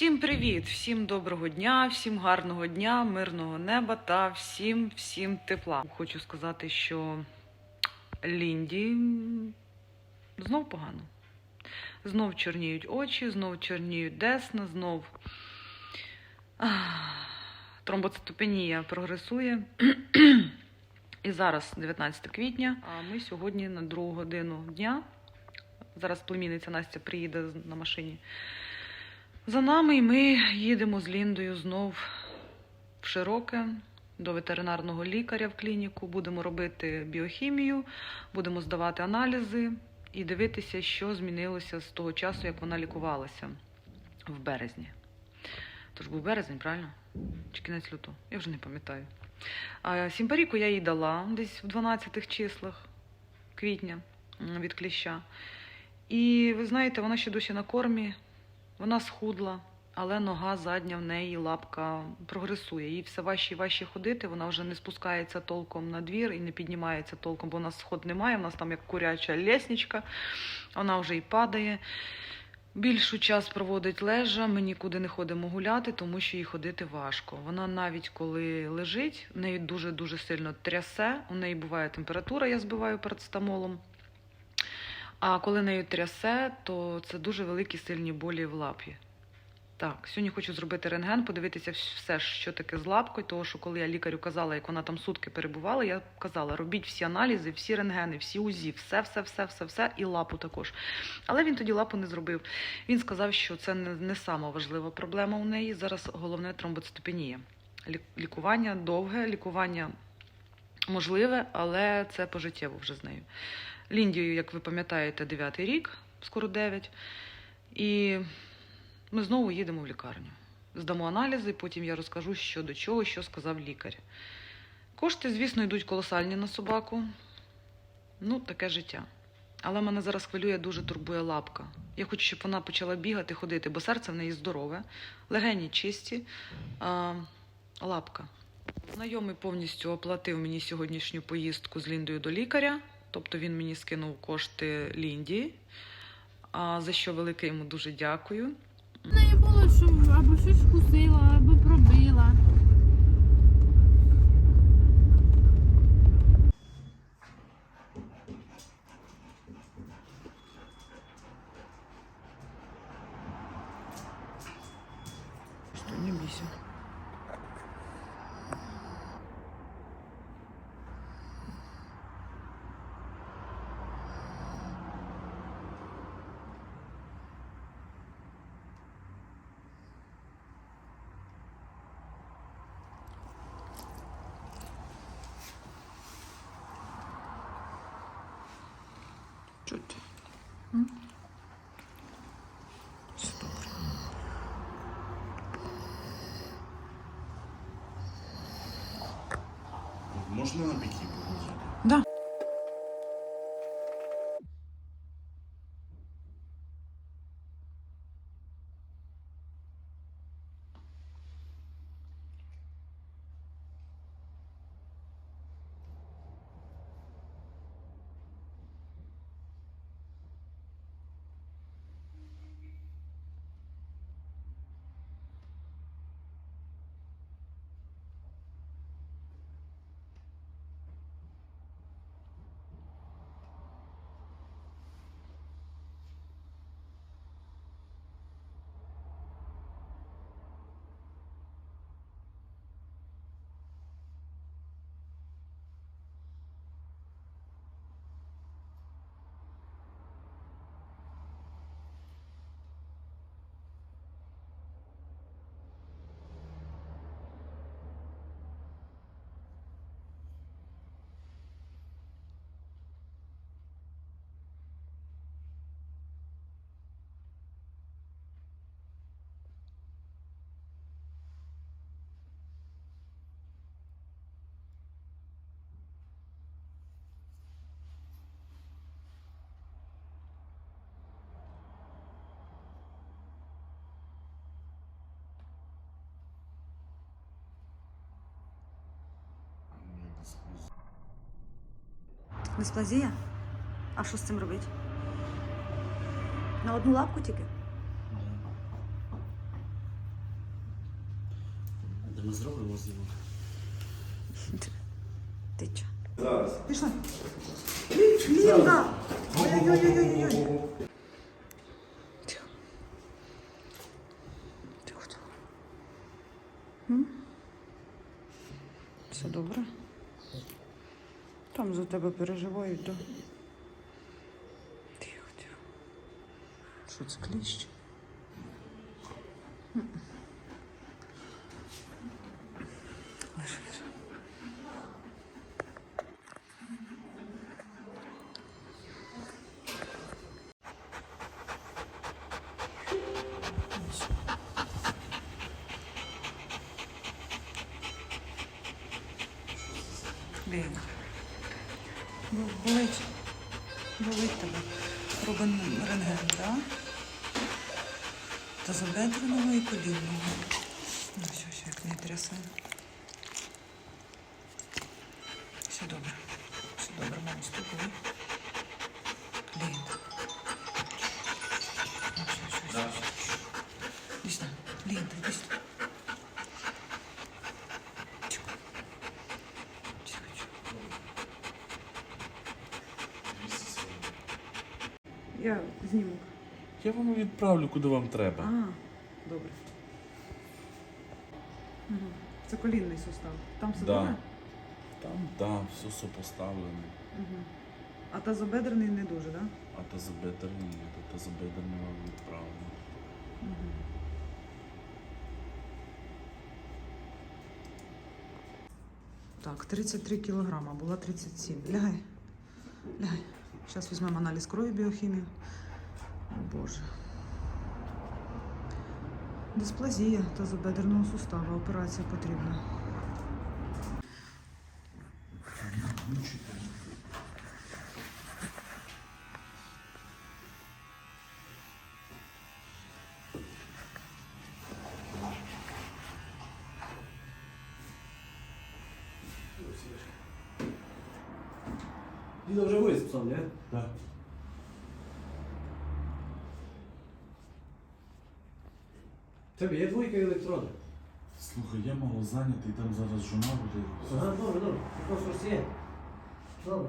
Всім привіт, всім доброго дня, всім гарного дня, мирного неба та всім всім тепла. Хочу сказати, що Лінді знов погано. Знов чорніють очі, знов чорніють десна, знов тромбоцитопенія прогресує. І зараз 19 квітня, а ми сьогодні на другу годину дня. Зараз племінниця Настя приїде на машині за нами, і ми їдемо з Ліндою знов в Широке до ветеринарного лікаря в клініку. Будемо робити біохімію, будемо здавати аналізи і дивитися, що змінилося з того часу, як вона лікувалася в березні. Тож був березень, правильно? Чи кінець лютого? Я вже не пам'ятаю. Сімпаріку я їй дала десь в 12 числах квітня від кліща. І ви знаєте, вона ще досі на кормі, вона схудла, але нога задня в неї лапка прогресує. Їй все важче і важче ходити. Вона вже не спускається толком на двір і не піднімається толком, бо у нас сход немає. У нас там як куряча лесничка, вона вже і падає. Більшу час проводить лежа, ми нікуди не ходимо гуляти, тому що їй ходити важко. Вона навіть коли лежить, в неї дуже-дуже сильно трясе. У неї буває температура, я збиваю парацетамолом. А коли нею трясе, то це дуже великі сильні болі в лапі. Так, сьогодні хочу зробити рентген, подивитися все, що таке з лапкою, тому що коли я лікарю казала, як вона там сутки перебувала, я казала, робіть всі аналізи, всі рентгени, всі УЗІ, все, все, все, все, все, і лапу також. Але він тоді лапу не зробив. Він сказав, що це не, не сама важлива проблема у неї. Зараз головне тромбоцитопенія. Лікування довге, лікування можливе, але це пожиттєво вже з нею. Ліндію, як ви пам'ятаєте, 9 рік, скоро 9. І ми знову їдемо в лікарню. Здамо аналізи, потім я розкажу, що до чого, що сказав лікар. Кошти, звісно, йдуть колосальні на собаку. Ну, таке життя. Але мене зараз хвилює, дуже турбує лапка. Я хочу, щоб вона почала бігати, ходити, бо серце в неї здорове, легені чисті, а лапка. Знайомий повністю оплатив мені сьогоднішню поїздку з Ліндою до лікаря. Тобто він мені скинув кошти Лінді, за що велике йому дуже дякую. Не було, що або щось вкусила, або пробила. Чуть. Все добре. Можна на Дисплазія? А що з цим робити? На одну лапку тільки? Де ми зробимо з зйомок? Ти чо? Зараз. Пішла. Лінда! Ой-ой-ой-ой-ой! Там за тебе переживають, да? Тихо, тихо. Що це кліщ? М. Болить. Болить тебе. Робимо рентген, так? Та забедреного і колінного. Ну, все, все, як не трясе. Я зніму. Я вам відправлю, куди вам треба. А, добре. Угу. Це колінний сустав. Там все Да. добре? Там, да, все сопоставлено. Угу. А тазобедрений не дуже, так? Да? А тазобедерний ні, то тазобедерний вам відправлю. Угу. Так, 33 кілограма, була 37. Лягай. Лягай. Зараз візьмемо аналіз крові, біохімію. О Боже. Дисплазія тазобедерного сустава. Операція потрібна. Діда вже виспав, не? Так. Тебе є двойка електрони. Слухай, я мало зайнятий, там зараз жона буде. Ага, добре, добре. Ти просто є. Добре.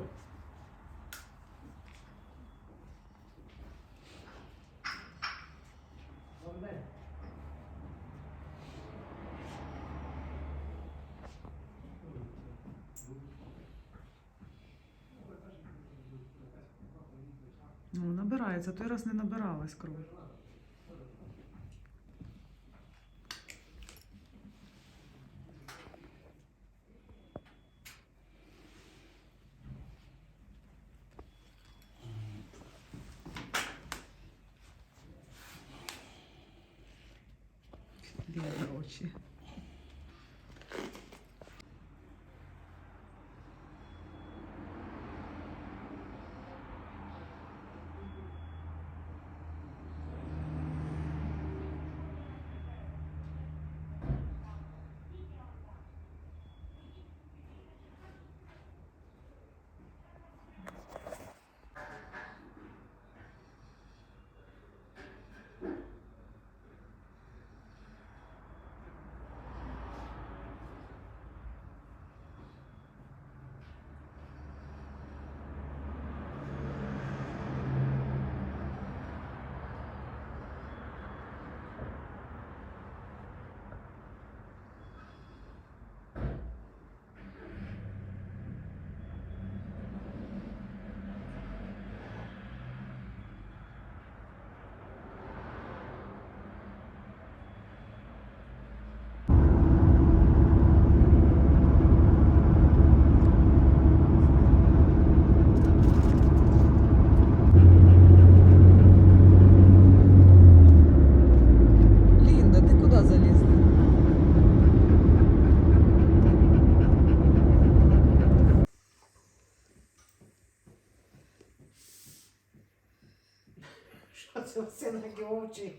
Ну, набирається, той раз не набиралась кров. Очі. Лінда, ти куди залізла? На очі?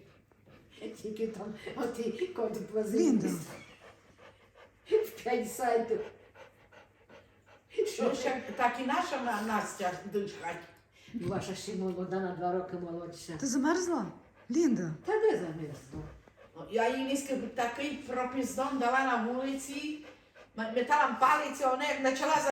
Тільки там оті Лінда. плазинки. В п'ять сайтів. Що ще так і наша на- Настя дочка. Ваша ще молода на два роки молодша. Ти замерзла? Лінда. Та де замерзло? О, já jí dneska takový propizdon dala na ulici, metala palici, ona jak začala